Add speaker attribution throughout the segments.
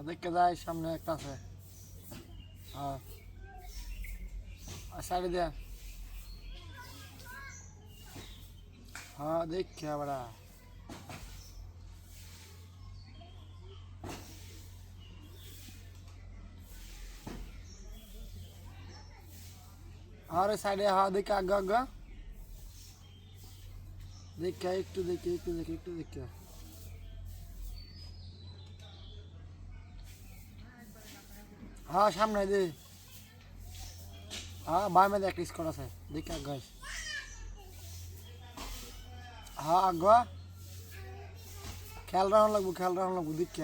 Speaker 1: দেখতে যাই সামনে একটা আছে হ্যাঁ আর সাইডে দে হ্যাঁ দেখি আবার আরে সাইডে হ্যাঁ দেখি আগে আগে দেখে একটু দেখি একটু দেখি একটু দেখি হ্যাঁ সামনে দে হ্যাঁ মেয়ে একটা স্কোর আছে। দেখি আগে। হ্যাঁ আগ। খেয়াল রাখুন লাগবো, খেয়াল রাখুন লাগবো দেখি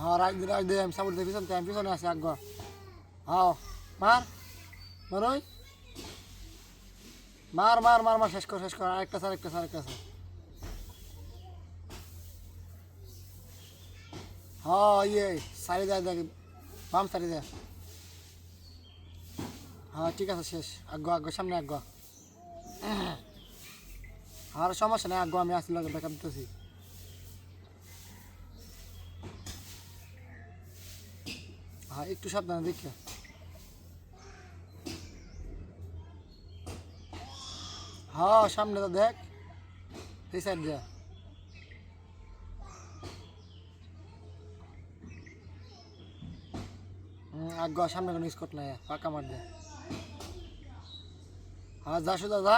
Speaker 1: হ্যাঁ রাখ দে রাখ দে, আমি সাপোর্ট দেখি আমি পিছনে আছি, আগ। হ্যাঁ মার মার মার মার মার, শেষ কর শেষ কর। আরেকটা আছে আরেকটা আছে আরেকটা আছে হ্যাঁ ইয়ে সারি দেয় দেখ বাম সারি দেয় হ্যাঁ ঠিক আছে, শেষ। আগ্য আগ্য সামনে আগ্য আর সমস্যা নেই আগ্য আমি আসলে ব্যাকআপ দিতেছি। হ্যাঁ একটু সাবধানে দেখে। হ্যাঁ সামনে তো দেখ। এই সাইড দিয়ে। আগ্য সামনে কোনো স্কট নাই ফাঁকা মার দে। হ্যাঁ যা শুধু যা।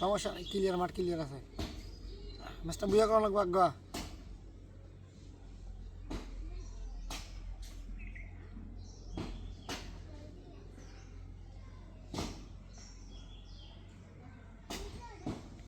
Speaker 1: সমস্যা ক্লিয়ার মাঠ ক্লিয়ার আছে। ম্যাচটা বুঝা করা লাগবো আগ্য